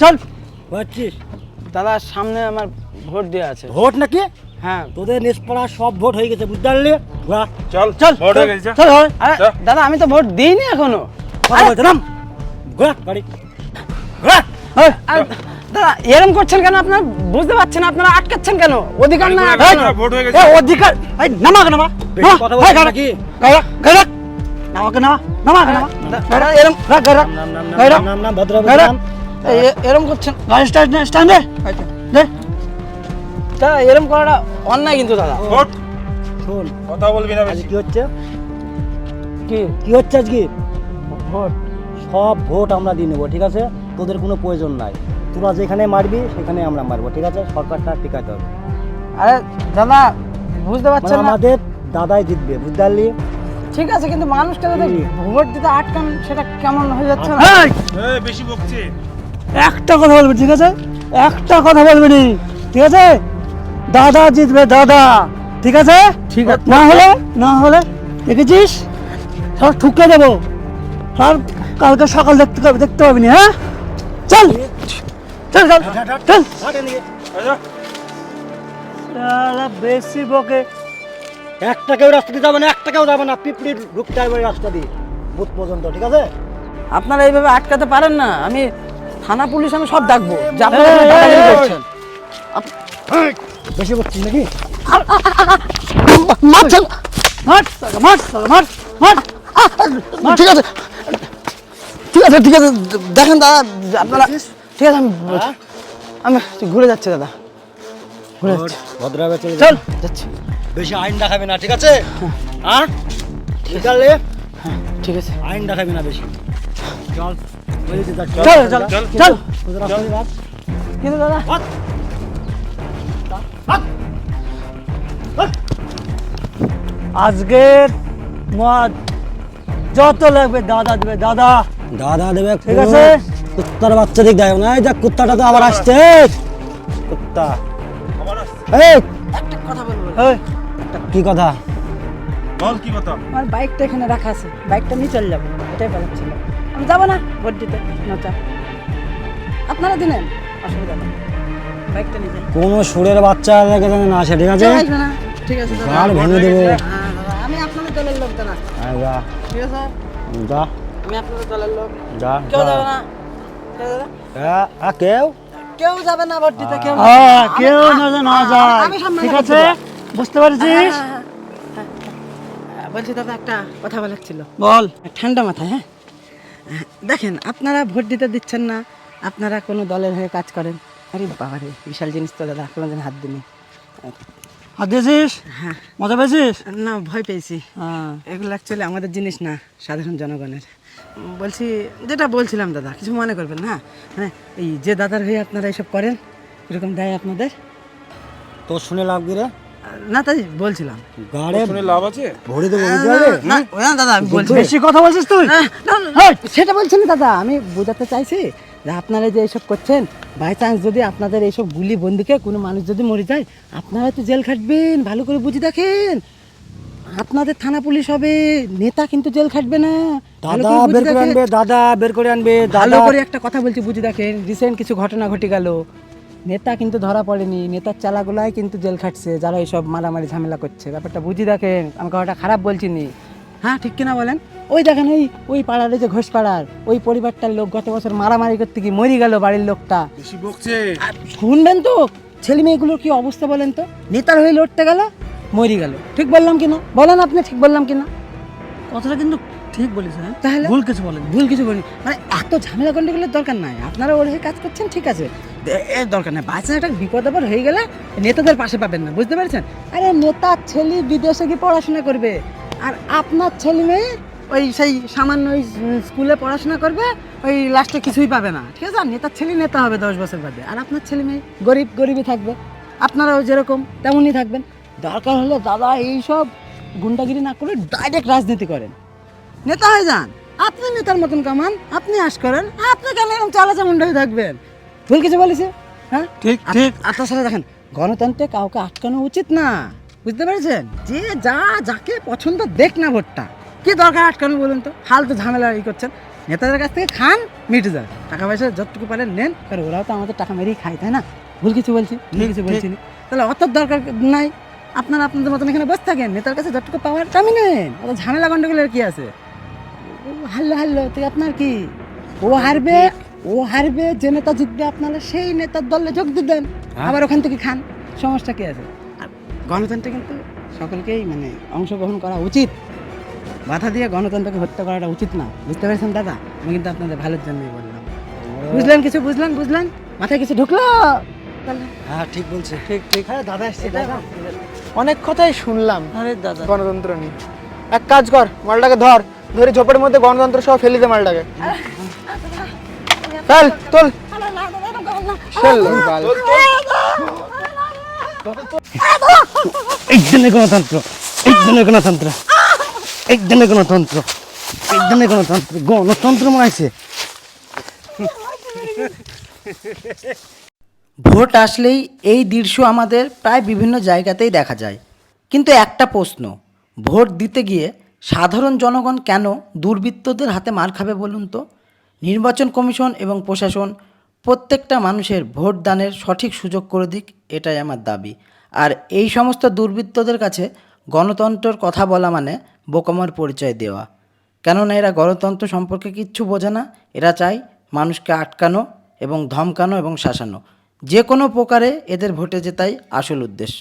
চল। বুঝছিস দাদা সামনে আমার ভোট দেওয়া আছে। ভোট নাকি? হ্যাঁ। তোদের নিষ্পড়া সব ভোট হয়ে গেছে বুঝতে পারলি? চল চল ভোট হয়ে গেছে, চল আরে দাদা আমি তো ভোট দিইনি এখনও। গাড়ি দাদা এরম করছেন কেন? আপনার বুঝতে পারছেন আপনারা আটকাচ্ছেন কেন? অধিকার না হয়ে অধিকার নামা নামা। হ্যাঁ, কথা গাড়ি, নাকি? গাড়ি, নামা নামা। এরম রাখ, গাড়ি রাখ। নাম, নাম, নাম, গাড়ি রাখ। নাম, নাম ভদ্র গাড়ি রাখ। নাম। এই, এ- এরম করছেন। গাড়ি স্টার্ট নে স্ট্যান্ড দে। দে এরম করাটা অন্যায় কিন্তু দাদা। ভোট শোন। কথা বলবি না বেশি। কি হচ্ছে? কি? কি হচ্ছে আজকে? ভোট। সব ভোট আমরা দিয়ে নেব ঠিক আছে? তোদের কোনো প্রয়োজন নাই। তোরা যেখানে মারবি সেখানে আমরা মারবো ঠিক আছে? সরকারটা টিকাতে হবে। আরে দাদা বুঝতে মানে পারছেন না? আমাদের দাদাই জিতবে বুঝতে পারলি? ঠিক আছে কিন্তু মানুষকে যদি ভোট দিতে আটকান সেটা কেমন হয়ে যাচ্ছে না? বেশি বকছে। একটা কথা বলবি ঠিক আছে? একটা কথা বলবি নি ঠিক আছে? দাদা জিতবে দাদা ঠিক আছে? ঠিক আছে। না হলে না হলে দেখেছিস? সব ঠুকে দেবো। আর কালকে সকাল দেখতে পাবি দেখতে পাবি না হ্যাঁ? চল! চল চল! চল! বেশি বকে। একটা কেউ রাস্তা দিয়ে যাবে না একটা কেউ যাবে না পিপড়ি ঢুকতে হবে রাস্তা দিয়ে বুথ পর্যন্ত ঠিক আছে? আপনারা এইভাবে আটকাতে পারেন না আমি থানা পুলিশ আমি সব ডাকবো যে আপনারা এখানে। করছেন। বেশি বকছিস নাকি? মারছেন মার শালা, মার শালা, মার মার ঠিক আছে ঠিক আছে ঠিক আছে দেখেন দাদা আপনারা ঠিক আছে আমি হ্যাঁ? আমি ঘুরে যাচ্ছি দাদা। ঘুরে ভদ্রভাবে চলে চল। যাচ্ছি। বেশি আইন দেখাবে না ঠিক আছে? হ্যাঁ? ঠিক আছে? হ্যাঁ ঠিক আছে। আইন দেখাবি না বেশি। চল ওই দিকে যা, চল, চল, চল চল। তোদের রাস্তা দিয়ে রাখ। কিন্তু দাদা। হাত। হাত। হাত। আজকের যত লাগবে দাদা দেবে দাদা। দাদা দেবে ঠিক আছে? কুত্তার বাচ্চা দিক দেয় না। এই দেখ কুত্তাটা তো আবার আসছে। কুত্তা। এই! একটা কথা বলব এই, কি কথা? বল কি কথা? আমার বাইকটা এখানে রাখা আছে। বাইকটা নিয়ে চলে যাব। এটাই বলার ছিল। আমি যাব না ভোট দিতে। নচা। আপনারা দিলেন? অসুবিধা নেই। বাইকটা নিয়ে যান কোন সুরের বাচ্চা যেন না আসে ঠিক আছে? না। ঠিক আছে ভেঙে দেবো। হ্যাঁ, আমি আপনাদের দলের লোক দাদা। যা। ঠিক আছে? যা। আমি আপনাদের দলের লোক। যা কেউ যা। যাবে না। ঠিক আছে, দাদা? হ্যাঁ, আ, কেউ? কেউ যাবে না ভোট দিতে কেউ হ্যাঁ, কেউ না না যায়। ঠিক আছে? বুঝতে পারছিস? হ্যাঁ, হ্যাঁ, হ্যাঁ। বলছি দাদা একটা কথা বলার ছিল। বল। ঠান্ডা মাথায় হ্যাঁ? দেখেন আপনারা ভোট দিতে দিচ্ছেন না আপনারা কোনো দলের হয়ে কাজ করেন। আরে বাবা রে বিশাল জিনিস তো দাদা কোনোদিন হাত দিনি হাত দিয়েছিস? হ্যাঁ। মজা পেয়েছিস? না ভয় পেয়েছি। হ্যাঁ। এগুলো অ্যাকচুয়ালি আমাদের জিনিস না সাধারণ জনগণের। বলছি যেটা বলছিলাম দাদা কিছু মনে করবেন না? হ্যাঁ এই যে দাদার হয়ে আপনারা এসব করেন এরকম দেয় আপনাদের? তোর শুনে লাভ কি রে? না তাই বলছিলাম। গাড়ে শুনে লাভ আছে? ভরে দেবো না না দাদা আমি বলছি বেশি কথা বলছিস তুই? না, না, না, সেটা বলছি না দাদা আমি বোঝাতে চাইছি যে আপনারা যে এইসব করছেন বাই চান্স যদি আপনাদের এইসব গুলি বন্দুকে কোনো মানুষ যদি মরে যায় আপনারা তো জেল খাটবেন ভালো করে বুঝে দেখেন। আপনাদের থানা পুলিশ হবে নেতা কিন্তু জেল খাটবে না। দাদা বের করে আনবে দাদা বের করে আনবে ভালো করে একটা কথা বলছি বুঝে দেখেন রিসেন্ট কিছু ঘটনা ঘটে গেল। নেতা কিন্তু ধরা পড়েনি নেতার চালাগুলাই কিন্তু জেল খাটছে যারা এইসব মারামারি ঝামেলা করছে। ব্যাপারটা বুঝে দেখেন আমি কথাটা খারাপ বলছি নি হ্যাঁ ঠিক কিনা বলেন? ওই দেখেন ওই ওই পাড়ার ওই যে ঘোষ পাড়ার ওই পরিবারটার লোক গত বছর মারামারি করতে গিয়ে মরি গেল বাড়ির লোকটা। বেশি বকছে। আর শুনবেন তো ছেলে মেয়েগুলোর কি অবস্থা বলেন তো? নেতার হয়ে লড়তে গেল মরি গেল। ঠিক বললাম কিনা বলেন আপনি ঠিক বললাম কিনা কথাটা কিন্তু ঠিক বলিস হ্যাঁ? তাহলে? ভুল কিছু বলেন ভুল কিছু বলি মানে এত ঝামেলা গন্ডগোলের দরকার নাই। আপনারা ওর হয়ে কাজ করছেন ঠিক আছে। এর দরকার নাই। বাচ্চা একটা বিপদ আপদ হয়ে গেলে নেতাদের পাশে পাবেন না বুঝতে পেরেছেন? আরে নেতার ছেলে বিদেশে গিয়ে পড়াশোনা করবে। আর আপনার ছেলে মেয়ে ওই সেই সামান্য ওই স্কুলে পড়াশোনা করবে ওই লাস্টে কিছুই পাবে না। ঠিক আছে? আর নেতার ছেলে নেতা হবে দশ বছর বাদে। আর আপনার ছেলে মেয়ে গরিব গরিবই থাকবে। আপনারাও যেরকম তেমনই থাকবেন। দরকার হলে দাদা এইসব গুন্ডাগিরি না করে ডাইরেক্ট রাজনীতি করেন। নেতা হয়ে যান। আপনি নেতার মতন কামান আপনি আশ করেন আপনি কেন এরকম চালা চামুন্ডা হয়ে থাকবেন? ভুল কিছু বলেছে? হ্যাঁ? ঠিক, ঠিক। আপনার সাথে দেখেন গণতন্ত্রে কাউকে আটকানো উচিত না। বুঝতে পেরেছেন? যে যা যাকে পছন্দ দেখ না ভোটটা। কি দরকার আটকানো বলুন তো? ফালতু ঝামেলা ই করছেন। নেতাদের কাছ থেকে খান মিটে যায়। টাকা পয়সা যতটুকু পারেন নেন কারণ ওরাও তো আমাদের টাকা মেরেই খায় তাই না? ভুল কিছু বলছি ভুল কিছু বলছি না। তাহলে অত দরকার নাই। আপনারা আপনাদের মতন এখানে বসে থাকেন। নেতার কাছে যতটুকু পাওয়ার দামি নেন। অত ঝামেলা গন্ডগোলের কি আছে? ও হারলো হারলো তুই আপনার কি? ও হারবে ও হারবে যে নেতা জিতবে আপনারা সেই নেতার দলে যোগ দিবেন আবার ওখান থেকে খান। সমস্যা কি আছে? আর গণতন্ত্রে কিন্তু সকলকেই মানে অংশগ্রহণ করা উচিত। বাধা দিয়ে গণতন্ত্রকে হত্যা করাটা উচিত না। বুঝতে পেরেছেন দাদা? আমি কিন্তু আপনাদের ভালোর জন্যই বললাম। বুঝলেন কিছু? বুঝলেন? বুঝলেন? মাথায় কিছু ঢুকলো? হ্যাঁ ঠিক বলছে। ঠিক ঠিক। হ্যাঁ দাদা এসছে দাদা। অনেক কথাই শুনলাম আরে দাদা। গণতন্ত্র নিয়ে। এক কাজ কর মালটাকে ধর ধরে ঝোপের মধ্যে গণতন্ত্র সব ফেলে দে মালটাকে। ফেল তোল। ফেল। এই জন্য গণতন্ত্র এই জন্য গণতন্ত্র। জন্য গণতন্ত্র জন্য গণতন্ত্র গণতন্ত্র মাইছে ভোট আসলেই এই দৃশ্য আমাদের প্রায় বিভিন্ন জায়গাতেই দেখা যায়। কিন্তু একটা প্রশ্ন, ভোট দিতে গিয়ে সাধারণ জনগণ কেন দুর্বৃত্তদের হাতে মার খাবে বলুন তো? নির্বাচন কমিশন এবং প্রশাসন প্রত্যেকটা মানুষের ভোট দানের সঠিক সুযোগ করে দিক, এটাই আমার দাবি। আর এই সমস্ত দুর্বৃত্তদের কাছে গণতন্ত্রের কথা বলা মানে বোকামার পরিচয় দেওয়া। কেননা এরা গণতন্ত্র সম্পর্কে কিচ্ছু বোঝে না। এরা চায় মানুষকে আটকানো এবং ধমকানো এবং শাসানো। যে কোনো প্রকারে এদের ভোটে জেতাই আসল উদ্দেশ্য।